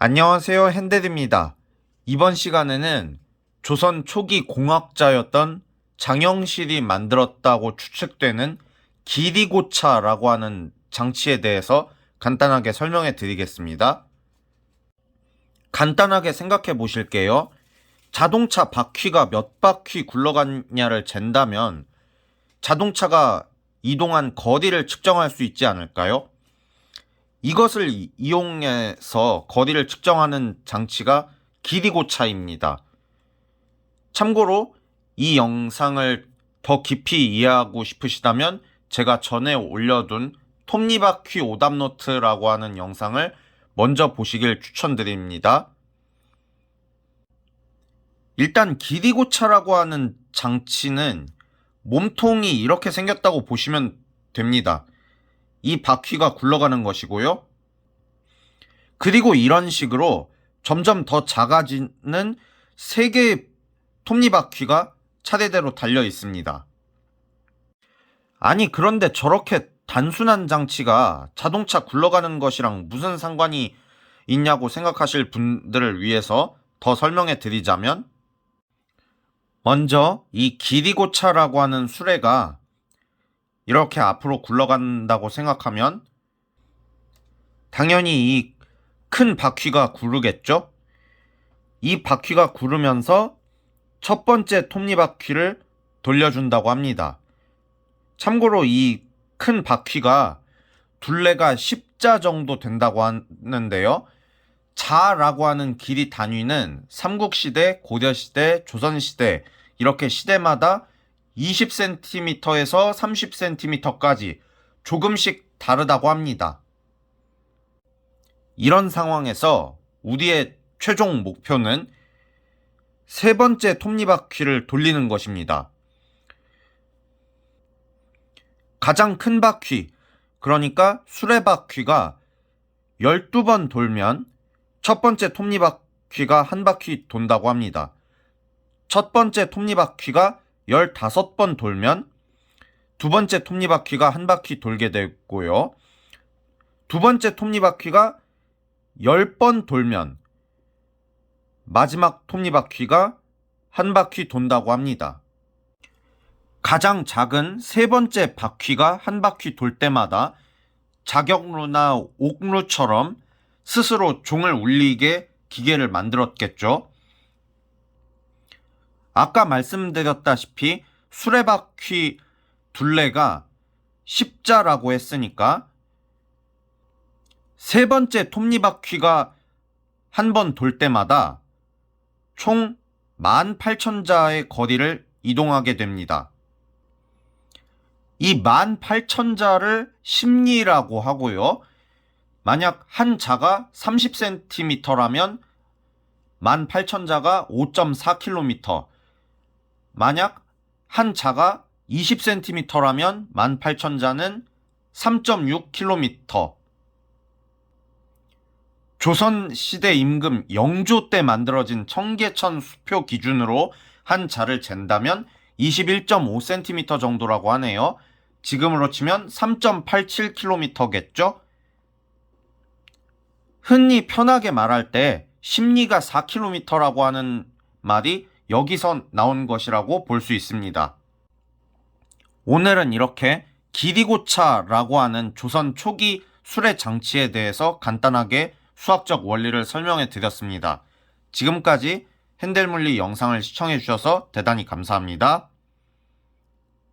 안녕하세요. 핸데드입니다. 이번 시간에는 조선 초기 공학자였던 장영실이 만들었다고 추측되는 기리고차라고 하는 장치에 대해서 간단하게 설명해 드리겠습니다. 간단하게 생각해 보실게요. 자동차 바퀴가 몇 바퀴 굴러갔냐를 잰다면 자동차가 이동한 거리를 측정할 수 있지 않을까요? 이것을 이- 이용해서 거리를 측정하는 장치가 기리고차입니다. 참고로 이 영상을 더 깊이 이해하고 싶으시다면 제가 전에 올려둔 톱니바퀴 오답노트라고 하는 영상을 먼저 보시길 추천드립니다. 일단 기리고차라고 하는 장치는 몸통이 이렇게 생겼다고 보시면 됩니다. 이 바퀴가 굴러가는 것이고요. 그리고 이런 식으로 점점 더 작아지는 세 개의 톱니바퀴가 차례대로 달려 있습니다. 아니, 그런데 저렇게 단순한 장치가 자동차 굴러가는 것이랑 무슨 상관이 있냐고 생각하실 분들을 위해서 더 설명해 드리자면, 먼저 이 기리고차라고 하는 수레가 이렇게 앞으로 굴러간다고 생각하면 당연히 이 큰 바퀴가 구르겠죠? 이 바퀴가 구르면서 첫 번째 톱니바퀴를 돌려준다고 합니다. 참고로 이 큰 바퀴가 둘레가 10자 정도 된다고 하는데요. 자라고 하는 길이 단위는 삼국시대, 고려시대, 조선시대 이렇게 시대마다 20cm에서 30cm까지 조금씩 다르다고 합니다. 이런 상황에서 우리의 최종 목표는 세 번째 톱니바퀴를 돌리는 것입니다. 가장 큰 바퀴, 그러니까 수레바퀴가 12번 돌면 첫 번째 톱니바퀴가 한 바퀴 돈다고 합니다. 첫 번째 톱니바퀴가 15번 돌면 두 번째 톱니바퀴가 한 바퀴 돌게 되고요. 두 번째 톱니바퀴가 10번 돌면 마지막 톱니바퀴가 한 바퀴 돈다고 합니다. 가장 작은 세 번째 바퀴가 한 바퀴 돌 때마다 자격루나 옥루처럼 스스로 종을 울리게 기계를 만들었겠죠. 아까 말씀드렸다시피 수레바퀴 둘레가 십자라고 했으니까 세 번째 톱니바퀴가 한 번 돌 때마다 총 18,000자의 거리를 이동하게 됩니다. 이 18,000자를 심리라고 하고요. 만약 한 자가 30cm라면 18,000자가 5.4km. 만약 한 자가 20cm라면 18,000자는 3.6km. 조선 시대 임금 영조 때 만들어진 청계천 수표 기준으로 한 자를 잰다면 21.5cm 정도라고 하네요. 지금으로 치면 3.87km겠죠? 흔히 편하게 말할 때 심리가 4km라고 하는 말이 여기서 나온 것이라고 볼 수 있습니다. 오늘은 이렇게 기리고차라고 하는 조선 초기 수레 장치에 대해서 간단하게 수학적 원리를 설명해 드렸습니다. 지금까지 핸델 물리 영상을 시청해 주셔서 대단히 감사합니다.